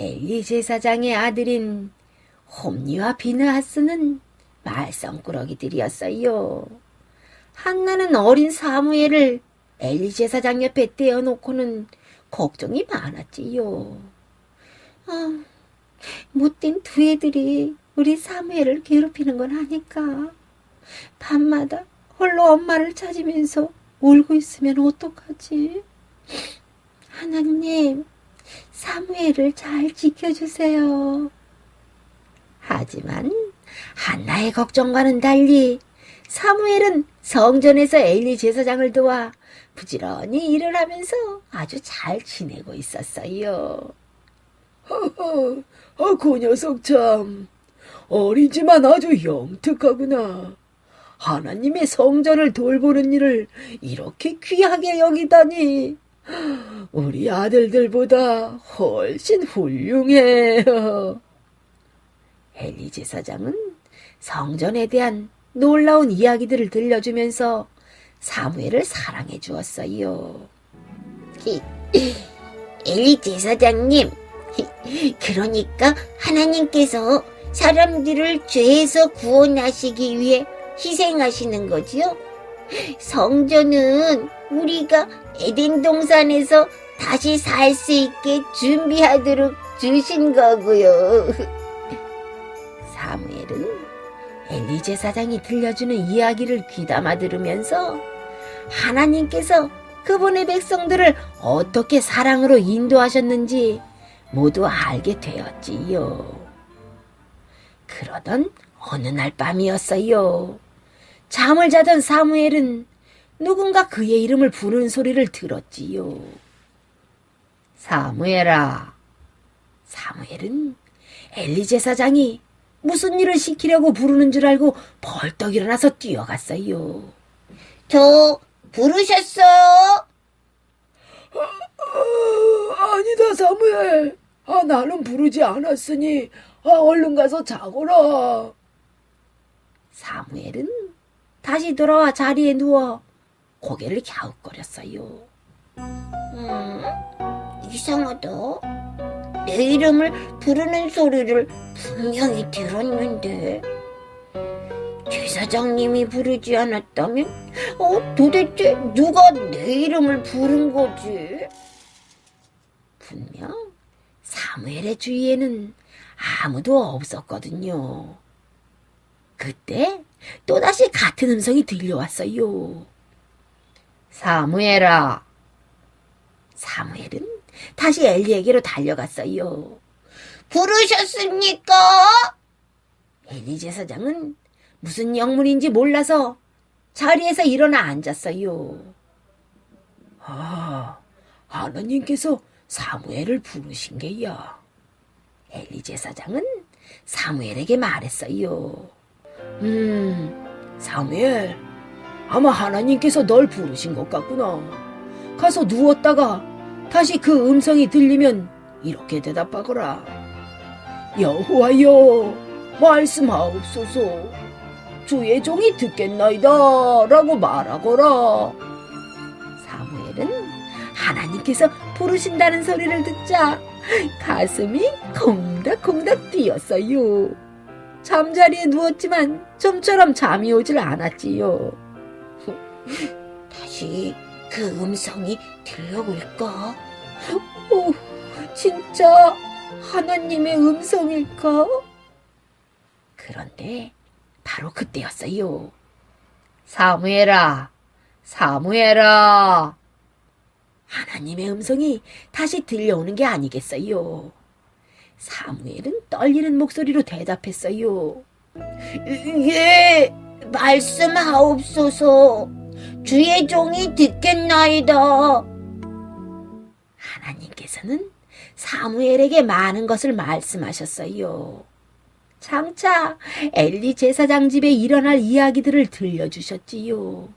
엘리 제사장의 아들인 홈니와 비느하스는 말썽꾸러기들이었어요. 한나는 어린 사무엘을 엘리 제사장 옆에 떼어놓고는 걱정이 많았지요. 아, 못된 두 애들이 우리 사무엘을 괴롭히는 건 아니까. 밤마다 홀로 엄마를 찾으면서 울고 있으면 어떡하지? 하나님, 사무엘을 잘 지켜주세요. 하지만 한나의 걱정과는 달리 사무엘은 성전에서 엘리 제사장을 도와 부지런히 일을 하면서 아주 잘 지내고 있었어요. 허허, 아, 그 녀석 참 어리지만 아주 영특하구나. 하나님의 성전을 돌보는 일을 이렇게 귀하게 여기다니. 우리 아들들보다 훨씬 훌륭해. 엘리 제사장은 성전에 대한 놀라운 이야기들을 들려주면서 사무엘을 사랑해 주었어요. 엘리 제사장님, 그러니까 하나님께서 사람들을 죄에서 구원하시기 위해 희생하시는 거지요? 성전은 우리가 에덴 동산에서 다시 살 수 있게 준비하도록 주신 거고요. 사무엘은 엘리 제사장이 들려주는 이야기를 귀담아 들으면서 하나님께서 그분의 백성들을 어떻게 사랑으로 인도하셨는지 모두 알게 되었지요. 그러던 어느 날 밤이었어요. 잠을 자던 사무엘은 누군가 그의 이름을 부르는 소리를 들었지요. 사무엘아. 사무엘은 엘리 제사장이 무슨 일을 시키려고 부르는 줄 알고 벌떡 일어나서 뛰어갔어요. 저 부르셨어요? 아, 아니다, 사무엘. 아, 나는 부르지 않았으니, 아, 얼른 가서 자거라. 사무엘은 다시 돌아와 자리에 누워 고개를 갸웃거렸어요. 음, 이상하다. 내 이름을 부르는 소리를 분명히 들었는데. 제사장님이 부르지 않았다면, 어, 도대체 누가 내 이름을 부른 거지? 분명 사무엘의 주위에는 아무도 없었거든요. 그때 또다시 같은 음성이 들려왔어요. 사무엘아. 사무엘은 다시 엘리에게로 달려갔어요. 부르셨습니까? 엘리 제사장은 무슨 영문인지 몰라서 자리에서 일어나 앉았어요. 아, 하나님께서 사무엘을 부르신 게야. 엘리 제사장은 사무엘에게 말했어요. 음, 사무엘, 아마 하나님께서 널 부르신 것 같구나. 가서 누웠다가 다시 그 음성이 들리면 이렇게 대답하거라. 여호와여, 말씀하옵소서. 주의 종이 듣겠나이다. 라고 말하거라. 사무엘은 하나님께서 부르신다는 소리를 듣자 가슴이 콩닥콩닥 뛰었어요. 잠자리에 누웠지만 좀처럼 잠이 오질 않았지요. 다시 그 음성이 들려올까? 오, 진짜 하나님의 음성일까? 그런데 바로 그때였어요. 사무엘아, 사무엘아. 하나님의 음성이 다시 들려오는 게 아니겠어요. 사무엘은 떨리는 목소리로 대답했어요. 예, 말씀하옵소서. 주의 종이 듣겠나이다. 하나님께서는 사무엘에게 많은 것을 말씀하셨어요. 장차 엘리 제사장 집에 일어날 이야기들을 들려주셨지요.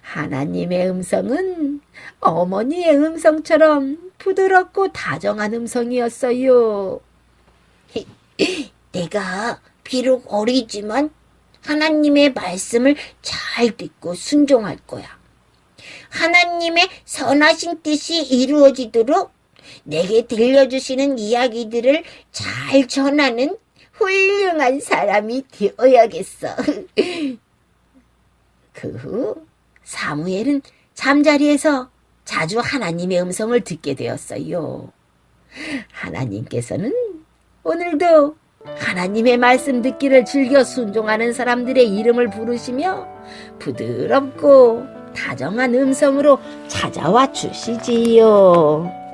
하나님의 음성은 어머니의 음성처럼 부드럽고 다정한 음성이었어요. 내가 비록 어리지만 하나님의 말씀을 잘 듣고 순종할 거야. 하나님의 선하신 뜻이 이루어지도록 내게 들려주시는 이야기들을 잘 전하는 훌륭한 사람이 되어야겠어. 그 후 사무엘은 잠자리에서 자주 하나님의 음성을 듣게 되었어요. 하나님께서는 오늘도 하나님의 말씀 듣기를 즐겨 순종하는 사람들의 이름을 부르시며 부드럽고 다정한 음성으로 찾아와 주시지요.